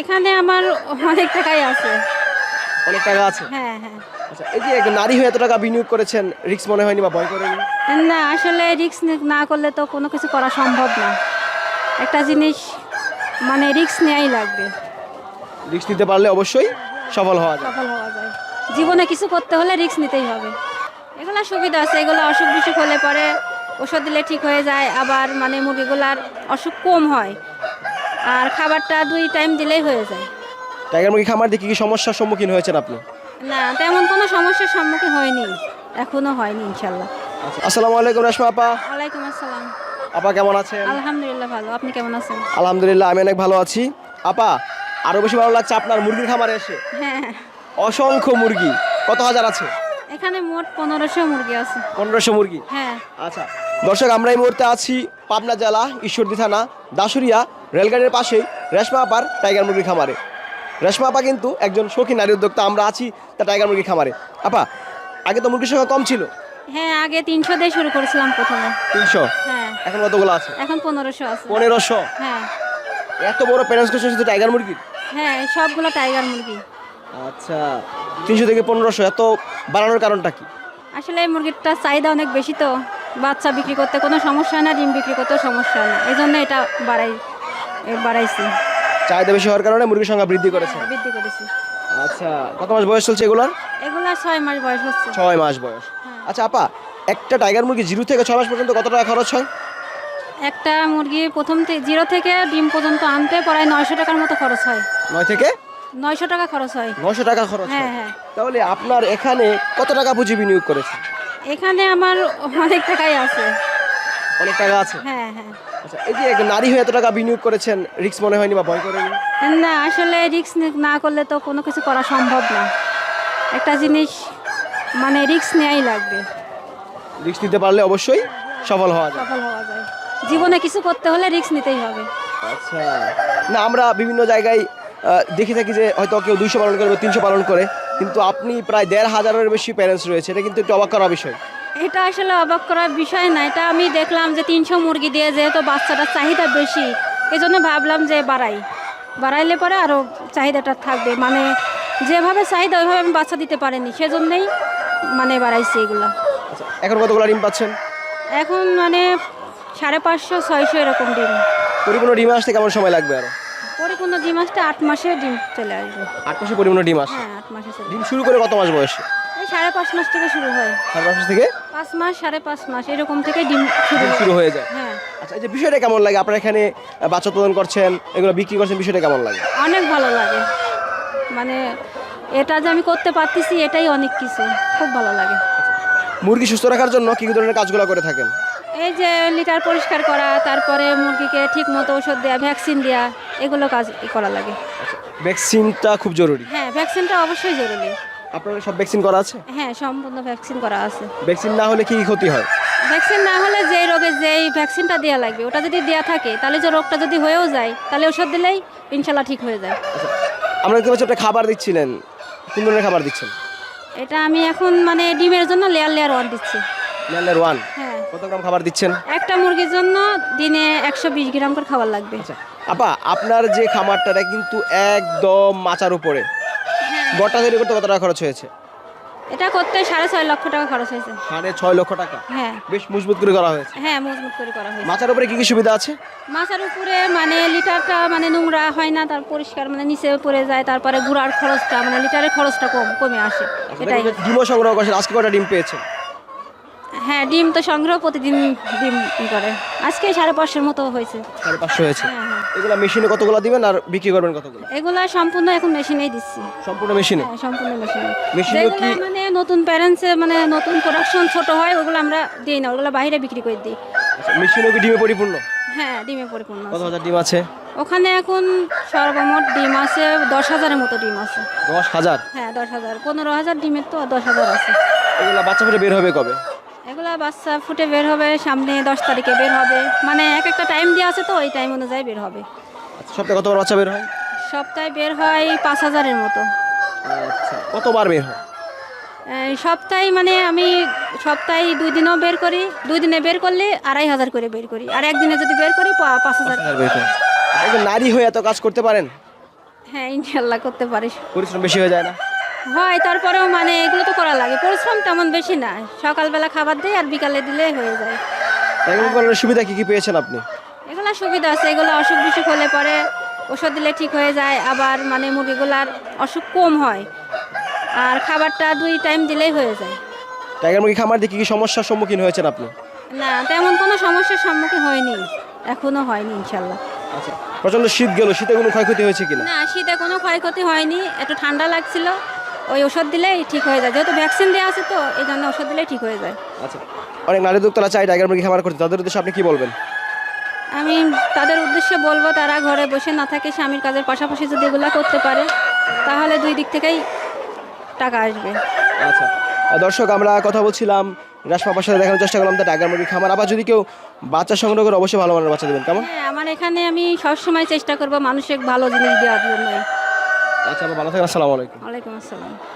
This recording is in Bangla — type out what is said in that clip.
এখানে আমার অনেক টাকাই আছে। অনেক টাকা আছে? হ্যাঁ হ্যাঁ। আচ্ছা এই যে নারী হয়ে এত টাকা বিনিয়োগ করেছেন রিস্ক মনে হয়নি বা ভয় করেনি? না আসলে রিস্ক না করলে তো কোনো কিছু করা সম্ভব না। একটা জিনিস মানে রিস্ক নেওয়াই লাগবে। রিস্ক নিতে পারলে অবশ্যই সফল হওয়া যায়। সফল হওয়া যায়। জীবনে কিছু করতে হলে রিস্ক নিতেই হবে। এগুলো সুবিধা আছে এগুলো অসুখ বিসুখ হলে পরে ওষুধ দিলে ঠিক হয়ে যায় আবার মানে মুরগিগুলার অসুখ কম হয়। আর খাবারটা দুই টাইম দিলেই হয়ে যায়। টাইগার মুরগি খামার দেখে কি সমস্যার সম্মুখীন হয়েছেন আপনি? না তেমন কোনো সমস্যার সম্মুখীন হয়নি। এখনও হয়নি ইনশাল্লাহ। আচ্ছা আসসালামু আলাইকুম রেশমা আপা। ওয়ালাইকুম আসসালাম। আপা কেমন আছেন? আলহামদুলিল্লাহ ভালো। আপনি কেমন আছেন? আলহামদুলিল্লাহ আমি অনেক ভালো আছি। আপা আরও বেশি ভালো লাগছে আপনার মুরগির খামারে এসে। হ্যাঁ। অসংখ্য মুরগি। কত হাজার আছে? এখানে মোট পনেরোশো মুরগি আছে। পনেরোশো মুরগি? হ্যাঁ। আচ্ছা দর্শক আমরা এই মুহূর্তে আছি পাবনা জেলা ঈশ্বরদী থানা দাসুরিয়া রেলগাড়ির পাশেই রেশমা আপার টাইগার মুরগির খামারে। রেশমা আপা কিন্তু একজন শৌখিন নারী উদ্যোক্তা আমরা আছি তা টাইগার মুরগির খামারে। আপা আগে তো মুরগির সংখ্যা কম ছিল? হ্যাঁ আগে তিনশো দিয়ে শুরু করেছিলাম প্রথমে। তিনশো? হ্যাঁ। এখন কতগুলো আছে? এখন পনেরোশো আছে। পনেরোশো? হ্যাঁ। এত বড় প্যারেন্টস করছে শুধু টাইগার মুরগির? হ্যাঁ সবগুলো টাইগার মুরগি। আচ্ছা তিনশো থেকে পনেরোশো এত বাড়ানোর কারণটা কি? আসলে এই মুরগিটার চাহিদা অনেক বেশি তো। বাচ্চা বিক্রি করতে কোনো সমস্যা হয় না ডিম বিক্রি করতেও সমস্যা না। এই জন্য এটা বাড়াই বাড়াইছি। চাহিদা বেশি হওয়ার কারণে মুরগির সংখ্যা বৃদ্ধি করেছে? বৃদ্ধি করেছি। আচ্ছা কত মাস বয়স চলছে এগুলার? এগুলা ছয় মাস বয়স হচ্ছে। ছয় মাস বয়স। হ্যাঁ। আচ্ছা আপা একটা টাইগার মুরগি জিরো থেকে ছয় মাস পর্যন্ত কত টাকা খরচ হয়? একটা মুরগি প্রথম থেকে জিরো থেকে ডিম পর্যন্ত আনতে প্রায় নয়শো টাকার মতো খরচ হয়। নয় থেকে? নয়শো টাকা খরচ হয়। নশো টাকা খরচ হ্যাঁ হ্যাঁ। তাহলে আপনার এখানে কত টাকা পুঁজি বিনিয়োগ করেছে? এখানে আমার অনেক টাকাই আছে। অনেক টাকা আছে? হ্যাঁ হ্যাঁ। আচ্ছা এই যে নারী হয়ে এত টাকা বিনিয়োগ করেছেন রিস্ক মনে হয়নি বা ভয় করেনি? না আসলে রিস্ক না করলে তো কোনো কিছু করা সম্ভব না। একটা জিনিস মানে রিস্ক নেওয়াই লাগবে। রিস্ক নিতে পারলে অবশ্যই সফল হওয়া যায়। সফল হওয়া যায়। জীবনে কিছু করতে হলে রিস্ক নিতেই হবে। আচ্ছা। না আমরা বিভিন্ন জায়গায় দেখে থাকি যে হয়তো কেউ দুইশো পালন করে তিনশো পালন করে। কিন্তু আপনি প্রায় দেড় হাজারের বেশি প্যারেন্টস রয়েছে এটা কিন্তু একটু অবাক করা বিষয়। এটা আসলে অবাক করার বিষয় না এটা আমি দেখলাম যে তিনশো মুরগি দিয়ে যেহেতু বাচ্চাটার চাহিদা বেশি এই জন্য ভাবলাম যে বাড়াই। বাড়াইলে পরে আরও চাহিদাটা থাকবে মানে যেভাবে চাহিদা ওইভাবে আমি বাচ্চা দিতে পারিনি সেজন্যই মানে বাড়াইছি এগুলো। আচ্ছা এখন কতগুলো ডিম পাচ্ছেন? এখন মানে সাড়ে পাঁচশো ছয়শো এরকম ডিম। পরিপূর্ণ ডিম আসতে কেমন সময় লাগবে আরও? পরিপূর্ণ ডিম আসতে আট মাসে ডিম চলে আসবে। আট মাসে পরিপূর্ণ ডিম আসে? হ্যাঁ আট মাসে চলে ডিম শুরু করে কত মাস বয়সে? এই সাড়ে পাঁচ মাস থেকে শুরু হয়। সাড়ে পাঁচ মাস থেকে? পাঁচ মাস সাড়ে পাঁচ মাস এরকম থেকে ডিম শুরু শুরু হয়ে যায়। হ্যাঁ। আচ্ছা এই যে বিষয়টা কেমন লাগে? আপনার এখানে বাচ্চা উৎপাদন করছেন এগুলো বিক্রি করছেন বিষয়টা কেমন লাগে? অনেক ভালো লাগে। মানে এটা যে আমি করতে পারতেছি এটাই অনেক কিছু। খুব ভালো লাগে। মুরগি সুস্থ রাখার জন্য কি কি ধরনের কাজগুলো করে থাকেন? এই যে লিটার পরিষ্কার করা তারপরে মুরগিকে ঠিক মতো ওষুধ দেওয়া ভ্যাকসিন দেওয়া এগুলো কাজ করা লাগে। ভ্যাকসিনটা খুব জরুরি। হ্যাঁ ভ্যাকসিনটা অবশ্যই জরুরি। আপনার সব ভ্যাকসিন করা আছে? হ্যাঁ সম্পূর্ণ ভ্যাকসিন করা আছে। ভ্যাকসিন না হলে কি ক্ষতি হয়? ভ্যাকসিন না হলে যেই রোগে যেই ভ্যাকসিনটা দেওয়া লাগবে ওটা যদি দেওয়া থাকে তাহলে যে রোগটা যদি হয়েও যায় তাহলে ওষুধ দিলেই ইনশাল্লাহ ঠিক হয়ে যায়। আচ্ছা আমরা দেখতে পাচ্ছি আপনি খাবার দিচ্ছিলেন? কোন ধরনের খাবার দিচ্ছেন? এটা আমি এখন মানে ডিমের জন্য লেয়ার লেয়ার ওয়ান দিচ্ছি। লেয়ার লেয়ার ওয়ান হ্যাঁ। কত গ্রাম খাবার দিচ্ছেন? একটা মুরগির জন্য দিনে একশো বিশ গ্রাম করে খাবার লাগবে। আচ্ছা আপা আপনার যে খামারটা কিন্তু একদম মাচার উপরে। গড়টা তৈরি করতে কত টাকা খরচ হয়েছে? এটা করতে সাড়ে ছয় লক্ষ টাকা খরচ হয়েছে। সাড়ে ছয় লক্ষ টাকা? হ্যাঁ। বেশ মজবুত করে করা হয়েছে। হ্যাঁ মজবুত করে করা হয়েছে। মাচার উপরে কি কি সুবিধা আছে? মাছের উপরে মানে লিটারটা মানে নোংরা হয় না তার পরিষ্কার মানে নিচে পড়ে যায় তারপরে ঘোরার খরচটা মানে লিটারের খরচটা কম কমে আসে। এটাই দেখুন ডিমও সংগ্রহ করছেন আজকে কটা ডিম পেয়েছে হ্যাঁ ডিম তো সংগ্রহ প্রতিদিন ডিম করে। আজকে সাড়ে পাঁচশোর মতো হয়েছে। সাড়ে পাঁচশো হয়েছে। হ্যাঁ হ্যাঁ। এগুলো মেশিনে কতগুলো দিবেন আর বিক্রি করবেন কতগুলো? এগুলা সম্পূর্ণ এখন মেশিনেই দিচ্ছি। সম্পূর্ণ মেশিনে? হ্যাঁ সম্পূর্ণ মেশিনে। যেগুলো কি- মানে নতুন প্যারেন্টসে মানে নতুন প্রোডাকশন ছোট হয় ওগুলো আমরা দিই না ওগুলো বাইরে বিক্রি করে দিই। আচ্ছা, মেশিনেও কি ডিমে পরিপূর্ণ? হ্যাঁ ডিমে পরিপূর্ণ কত আছে। হাজার ডিম আছে? ওখানে এখন সর্বমোট ডিম আছে দশ হাজারের মতো ডিম আছে। দশ হাজার? হ্যাঁ দশ হাজার। পনেরো হাজার ডিমের তো দশ হাজার আছে। এগুলো বাচ্চা ফেটে বের হবে কবে? এগুলা বাচ্চা ফুটে বের হবে সামনে দশ তারিখে বের হবে। মানে এক একটা টাইম দেওয়া আছে তো ওই টাইম অনুযায়ী বের হবে। আচ্ছা সপ্তাহে কতবার বাচ্চা বের হয়? সপ্তাহে বের হয় পাঁচ হাজারের মতো। আচ্ছা কতবার বের হয়? সপ্তাহে মানে আমি সপ্তাহে দুই দিনও বের করি দুই দিনে বের করলে আড়াই হাজার করে বের করি। আর একদিনে যদি বের করি পাঁচ হাজার। নারী হয়ে এত কাজ করতে পারেন? হ্যাঁ ইনশাল্লাহ করতে পারি। পরিশ্রম বেশি হয়ে যায় না? হয় তারপরেও মানে এগুলো তো করা লাগে। পরিশ্রম তেমন বেশি না। সকালবেলা খাবার দেয় আর বিকালে দিলে হয়ে যায়। সুবিধা কি কি পেয়েছেন আপনি? এগুলো সুবিধা আছে। এগুলো অসুখ বিসুখ হলে পরে ওষুধ দিলে ঠিক হয়ে যায়। আবার মানে মুরগিগুলার অসুখ কম হয়। আর খাবারটা দুই টাইম দিলেই হয়ে যায়। টাইগার মুরগি খামার দিয়ে কি কি সমস্যার সম্মুখীন হয়েছেন আপনি? না তেমন কোনো সমস্যার সম্মুখীন হয়নি। এখনও হয়নি ইনশাল্লাহ। আচ্ছা প্রচণ্ড শীত গেল। শীতে কোনো ক্ষয়ক্ষতি হয়েছে কিনা? না শীতে কোনো ক্ষয়ক্ষতি হয়নি। একটু ঠান্ডা লাগছিল। ওই ওষুধ দিলেই ঠিক হয়ে যায়। যেহেতু ভ্যাকসিন দেওয়া আছে তো এই জন্য ওষুধ দিলেই ঠিক হয়ে যায়। আচ্ছা অনেক নারী উদ্যোক্তারা চাই টাইগার মুরগি খামার করতে। তাদের উদ্দেশ্যে আপনি কি বলবেন? আমি তাদের উদ্দেশ্যে বলব তারা ঘরে বসে না থাকে স্বামীর কাজের পাশাপাশি যদি এগুলো করতে পারে তাহলে দুই দিক থেকেই টাকা আসবে। আচ্ছা দর্শক আমরা কথা বলছিলাম রাজপাপার সাথে দেখানোর চেষ্টা করলাম তো টাইগার মুরগি খামার। আবার যদি কেউ বাচ্চা সংগ্রহ করে অবশ্যই ভালো মানের বাচ্চা দেবেন। কেমন? হ্যাঁ আমার এখানে আমি সবসময় চেষ্টা করব মানুষের ভালো জিনিস দেওয়ার জন্যই। আচ্ছা ভালো থাকেন আসসালামু আলাইকুম। ওয়ালাইকুম আসসালাম।